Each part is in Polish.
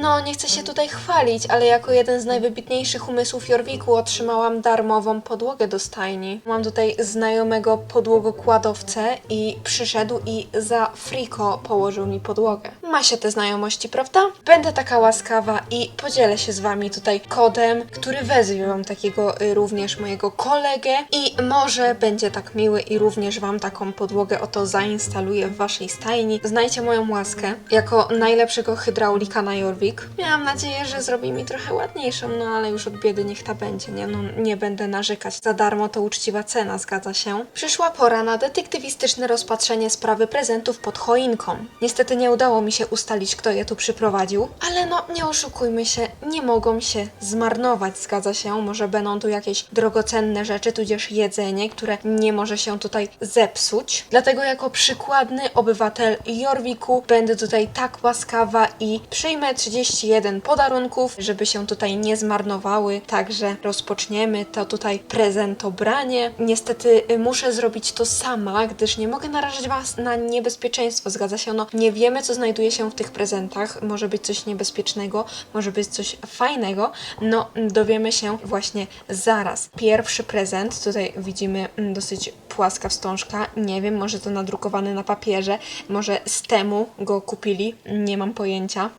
No, nie chcę się tutaj chwalić, ale jako jeden z najwybitniejszych umysłów Jorwiku otrzymałam darmową podłogę do stajni. Mam tutaj znajomego podłogokładowcę i przyszedł i za friko położył mi podłogę. Ma się te znajomości, prawda? Będę taka łaskawa i podzielę się z wami tutaj kodem, który wezwie wam takiego y, również mojego kolegę i może będzie tak miły i również wam taką podłogę oto zainstaluję w waszej stajni. Znajcie moją łaskę jako najlepszego hydraulika na Jorvik. Miałam nadzieję, że zrobi mi trochę ładniejszą, no ale już od biedy niech ta będzie, nie? No nie będę narzekać. Za darmo to uczciwa cena, zgadza się. Przyszła pora na detektywistyczne rozpatrzenie sprawy prezentów pod choinką. Niestety nie udało mi się ustalić, kto je tu przyprowadził, ale no nie oszukujmy się, nie mogą się zmarnować, zgadza się. Może będą tu jakieś drogocenne rzeczy, tudzież jedzenie, które nie może się tutaj zepsuć. Dlatego jako przykładny obywatel Jorwiku będę tutaj tak łaskawa i przyjmę 31 podarunków, żeby się tutaj nie zmarnowały. Także rozpoczniemy to tutaj prezentobranie. Niestety y, muszę zrobić to sama, gdyż nie mogę narażać Was na niebezpieczeństwo. Zgadza się, no nie wiemy, co znajduje się w tych prezentach. Może być coś niebezpiecznego, może być coś fajnego. No, dowiemy się właśnie zaraz. Pierwszy prezent, tutaj widzimy mm, dosyć płaska wstążka. Nie wiem, może to nadrukowany na papierze, może z temu go kupili, nie mam pojęcia.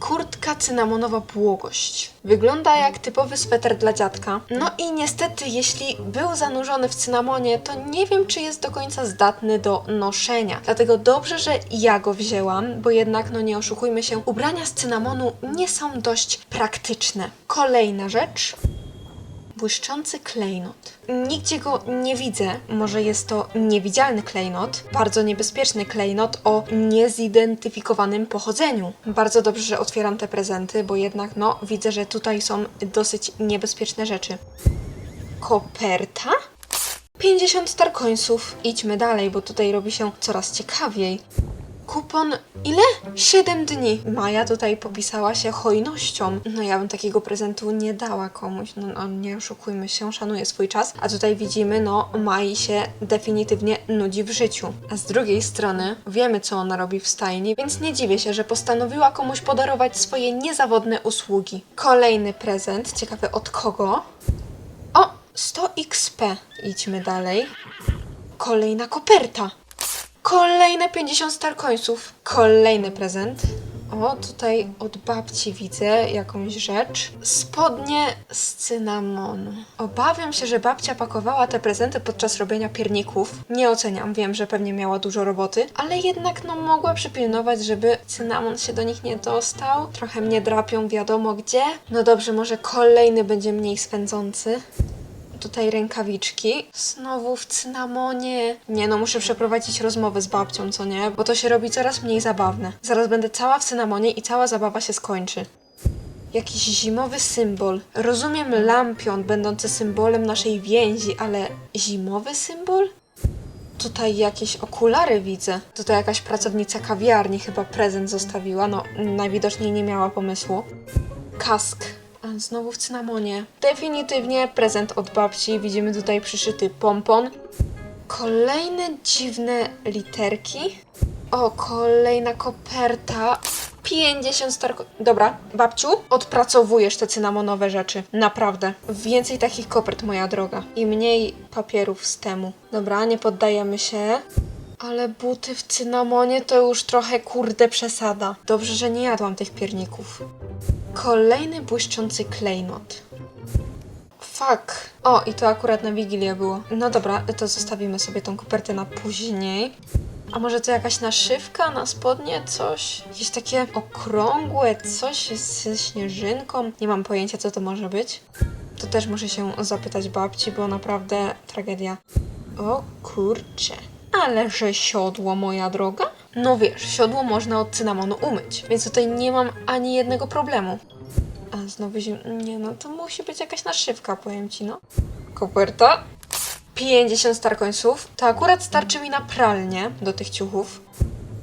Kurtka cynamonowa błogość. Wygląda jak typowy sweter dla dziadka. No i niestety, jeśli był zanurzony w cynamonie, to nie wiem, czy jest do końca zdatny do noszenia. Dlatego dobrze, że ja go wzięłam, bo jednak, no nie oszukujmy się, ubrania z cynamonu nie są dość praktyczne. Kolejna rzecz. Błyszczący klejnot. Nigdzie go nie widzę. Może jest to niewidzialny klejnot, bardzo niebezpieczny klejnot o niezidentyfikowanym pochodzeniu. Bardzo dobrze, że otwieram te prezenty, bo jednak no widzę, że tutaj są dosyć niebezpieczne rzeczy. Koperta? 50 starkońców. Idźmy dalej, bo tutaj robi się coraz ciekawiej. Kupon ile? 7 dni. Maja tutaj popisała się hojnością. No ja bym takiego prezentu nie dała komuś. No, no nie oszukujmy się, szanuję swój czas. A tutaj widzimy, no Mai się definitywnie nudzi w życiu. A z drugiej strony wiemy, co ona robi w stajni, więc nie dziwię się, że postanowiła komuś podarować swoje niezawodne usługi. Kolejny prezent, ciekawy od kogo? O, 100 XP. Idźmy dalej. Kolejna koperta. Kolejne 50 starkońców. Kolejny prezent. O, tutaj od babci widzę jakąś rzecz. Spodnie z cynamonu. Obawiam się, że babcia pakowała te prezenty podczas robienia pierników. Nie oceniam, wiem, że pewnie miała dużo roboty, ale jednak no mogła przypilnować, żeby cynamon się do nich nie dostał. Trochę mnie drapią wiadomo gdzie. No dobrze, może kolejny będzie mniej swędzący tutaj rękawiczki. Znowu w cynamonie. Nie no, muszę przeprowadzić rozmowę z babcią, co nie? Bo to się robi coraz mniej zabawne. Zaraz będę cała w cynamonie i cała zabawa się skończy. Jakiś zimowy symbol. Rozumiem lampion będący symbolem naszej więzi, ale zimowy symbol? Tutaj jakieś okulary widzę. Tutaj jakaś pracownica kawiarni chyba prezent zostawiła. No, najwidoczniej nie miała pomysłu. Kask. Znowu w cynamonie. Definitywnie prezent od babci. Widzimy tutaj przyszyty pompon. Kolejne dziwne literki. O, kolejna koperta. 50 starko... Dobra, babciu, odpracowujesz te cynamonowe rzeczy. Naprawdę. Więcej takich kopert, moja droga. I mniej papierów z temu. Dobra, nie poddajemy się. Ale buty w cynamonie to już trochę kurde przesada. Dobrze, że nie jadłam tych pierników. Kolejny błyszczący klejnot. Fuck. O, i to akurat na Wigilię było. No dobra, to zostawimy sobie tą kopertę na później. A może to jakaś naszywka na spodnie? Coś? Jakieś takie okrągłe coś ze śnieżynką? Nie mam pojęcia, co to może być. To też muszę się zapytać babci, bo naprawdę tragedia. O kurcze. Ale że siodło, moja droga? No wiesz, siodło można od cynamonu umyć, więc tutaj nie mam ani jednego problemu. A znowu zim... Nie no, to musi być jakaś naszywka, powiem ci, no. Koperta. 50 starkońców. To akurat starczy mi na pralnię do tych ciuchów.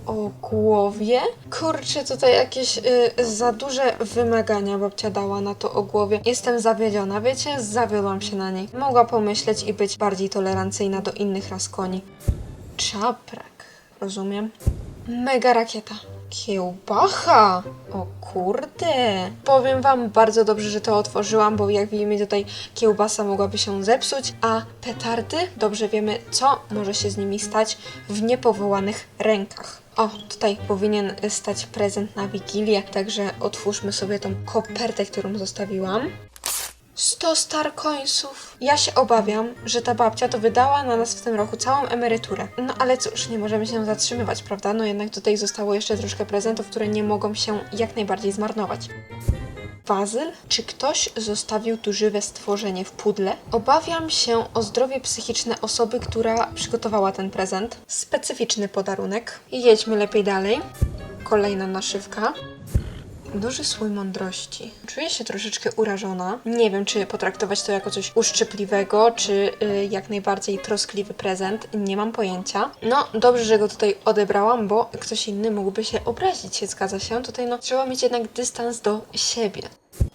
O głowie? Kurczę, tutaj jakieś y, za duże wymagania babcia dała na to o głowie. Jestem zawiedziona, wiecie? Zawiodłam się na niej. Mogła pomyśleć i być bardziej tolerancyjna do innych ras koni. Czaprak, rozumiem. Mega rakieta. Kiełbacha! O kurde! Powiem wam bardzo dobrze, że to otworzyłam, bo jak widzimy tutaj kiełbasa mogłaby się zepsuć, a petardy dobrze wiemy, co może się z nimi stać w niepowołanych rękach. O, tutaj powinien stać prezent na Wigilię, także otwórzmy sobie tą kopertę, którą zostawiłam. 100 star coinsów. Ja się obawiam, że ta babcia to wydała na nas w tym roku całą emeryturę. No ale cóż, nie możemy się zatrzymywać, prawda? No jednak tutaj zostało jeszcze troszkę prezentów, które nie mogą się jak najbardziej zmarnować. Bazyl? Czy ktoś zostawił tu żywe stworzenie w pudle? Obawiam się o zdrowie psychiczne osoby, która przygotowała ten prezent. Specyficzny podarunek. Jedźmy lepiej dalej. Kolejna naszywka. Duży słój mądrości. Czuję się troszeczkę urażona. Nie wiem, czy potraktować to jako coś uszczypliwego, czy y, jak najbardziej troskliwy prezent. Nie mam pojęcia. No, dobrze, że go tutaj odebrałam, bo ktoś inny mógłby się obrazić, zgadza się. Tutaj no, trzeba mieć jednak dystans do siebie.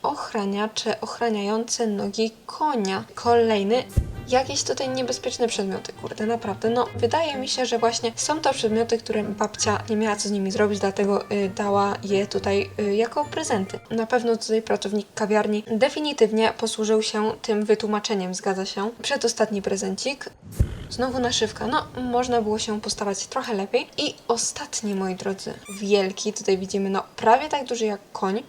Ochraniacze ochraniające nogi konia. Kolejny jakieś tutaj niebezpieczne przedmioty, kurde, naprawdę. No, wydaje mi się, że właśnie są to przedmioty, które babcia nie miała co z nimi zrobić, dlatego y, dała je tutaj y, jako prezenty. Na pewno tutaj pracownik kawiarni definitywnie posłużył się tym wytłumaczeniem, zgadza się. Przedostatni prezencik. Znowu naszywka. No, można było się postawać trochę lepiej. I ostatni, moi drodzy, wielki. Tutaj widzimy, no, prawie tak duży jak koń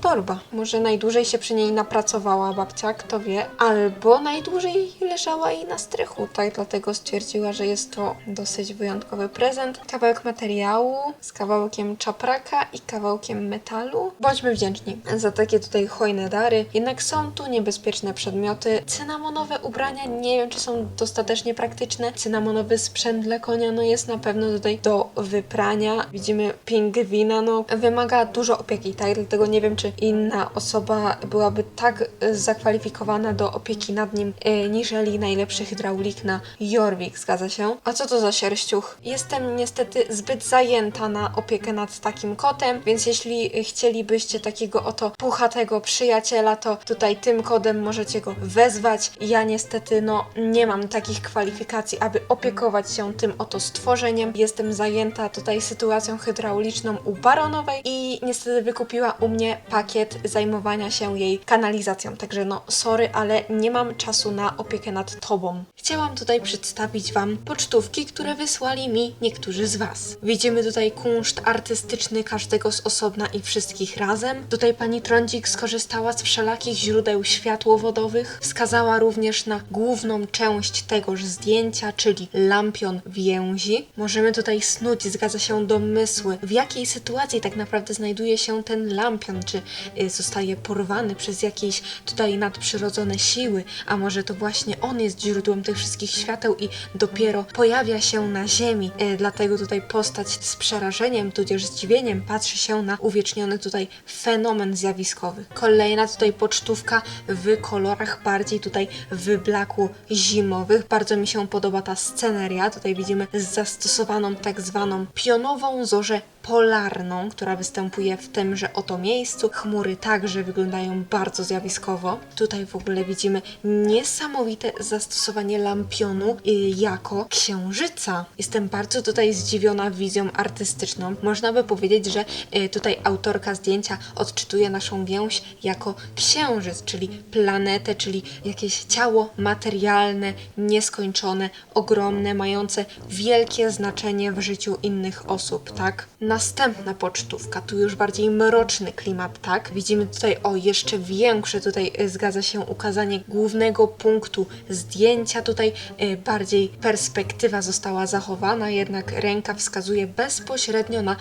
torba. Może najdłużej się przy niej napracowała babcia, kto wie, albo najdłużej leżała jej na strychu, tak dlatego stwierdziła, że jest to dosyć wyjątkowy prezent. Kawałek materiału z kawałkiem czapraka i kawałkiem metalu. Bądźmy wdzięczni za takie tutaj hojne dary, jednak są tu niebezpieczne przedmioty. Cynamonowe ubrania nie wiem, czy są dostatecznie praktyczne. Cynamonowy sprzęt dla konia, no jest na pewno tutaj do wyprania. Widzimy pingwina, no wymaga dużo opieki, tak? Dlatego nie wiem, czy inna osoba byłaby tak e, zakwalifikowana do opieki nad nim, e, niżeli najlepszy hydraulik na Jorvik, zgadza się? A co to za sierściuch? Jestem niestety zbyt zajęta na opiekę nad takim kotem, więc jeśli chcielibyście takiego oto puchatego przyjaciela, to tutaj tym kodem możecie go wezwać. Ja niestety, no, nie mam takich kwalifikacji, aby opiekować się tym oto stworzeniem. Jestem zajęta tutaj sytuacją hydrauliczną u Baronowej i niestety wykupiła u mnie pakiet zajmowania się jej kanalizacją. Także no, sorry, ale nie mam czasu na opiekę nad tobą. Chciałam tutaj przedstawić Wam pocztówki, które wysłali mi niektórzy z Was. Widzimy tutaj kunszt artystyczny każdego z osobna i wszystkich razem. Tutaj pani Trądzik skorzystała z wszelakich źródeł światłowodowych. Wskazała również na główną część tegoż zdjęcia, czyli lampion więzi. Możemy tutaj snuć, zgadza się, domysły, w jakiej sytuacji tak naprawdę znajduje się ten lampion, czy zostaje porwany przez jakieś tutaj nadprzyrodzone siły, a może to właśnie on jest źródłem tych wszystkich świateł i dopiero pojawia się na ziemi. Y, dlatego tutaj postać z przerażeniem, tudzież zdziwieniem patrzy się na uwieczniony tutaj fenomen zjawiskowy. Kolejna tutaj pocztówka w kolorach bardziej tutaj w blaku zimowych. Bardzo mi się podoba ta sceneria. Tutaj widzimy zastosowaną tak zwaną pionową zorzę polarną, która występuje w tymże oto miejscu. Chmury także wyglądają bardzo zjawiskowo. Tutaj w ogóle widzimy niesamowite zastosowanie lampionu y, jako księżyca. Jestem bardzo tutaj zdziwiona wizją artystyczną. Można by powiedzieć, że y, tutaj autorka zdjęcia odczytuje naszą więź jako księżyc, czyli planetę, czyli jakieś ciało materialne, nieskończone, ogromne, mające wielkie znaczenie w życiu innych osób, tak? Następna pocztówka, tu już bardziej mroczny klimat, tak? Widzimy tutaj, o, jeszcze większe tutaj y, zgadza się ukazanie głównego punktu zdjęcia. Tutaj y, bardziej perspektywa została zachowana, jednak ręka wskazuje bezpośrednio na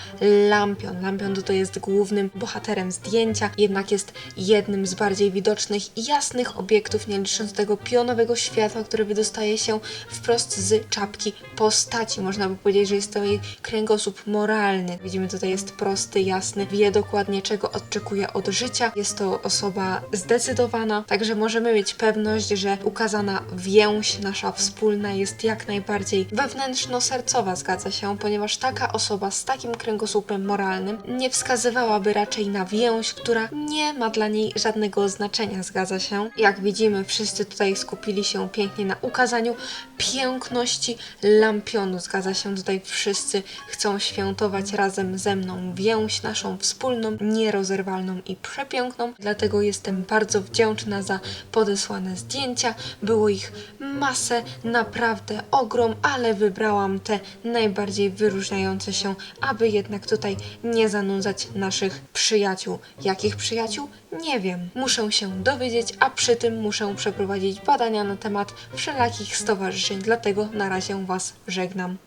lampion. Lampion tutaj jest głównym bohaterem zdjęcia, jednak jest jednym z bardziej widocznych i jasnych obiektów, nie licząc tego pionowego światła, które wydostaje się wprost z czapki postaci. Można by powiedzieć, że jest to jej kręgosłup moralny. Widzimy tutaj jest prosty, jasny, wie dokładnie czego oczekuje od życia. Jest to osoba zdecydowana, także możemy mieć pewność, że ukazana więź nasza wspólna jest jak najbardziej wewnętrzno-sercowa, zgadza się, ponieważ taka osoba z takim kręgosłupem moralnym nie wskazywałaby raczej na więź, która nie ma dla niej żadnego znaczenia, zgadza się. Jak widzimy, wszyscy tutaj skupili się pięknie na ukazaniu piękności lampionu, zgadza się, tutaj wszyscy chcą świętować razem razem ze mną więź naszą wspólną, nierozerwalną i przepiękną. Dlatego jestem bardzo wdzięczna za podesłane zdjęcia. Było ich masę, naprawdę ogrom, ale wybrałam te najbardziej wyróżniające się, aby jednak tutaj nie zanudzać naszych przyjaciół. Jakich przyjaciół? Nie wiem. Muszę się dowiedzieć, a przy tym muszę przeprowadzić badania na temat wszelakich stowarzyszeń, dlatego na razie Was żegnam.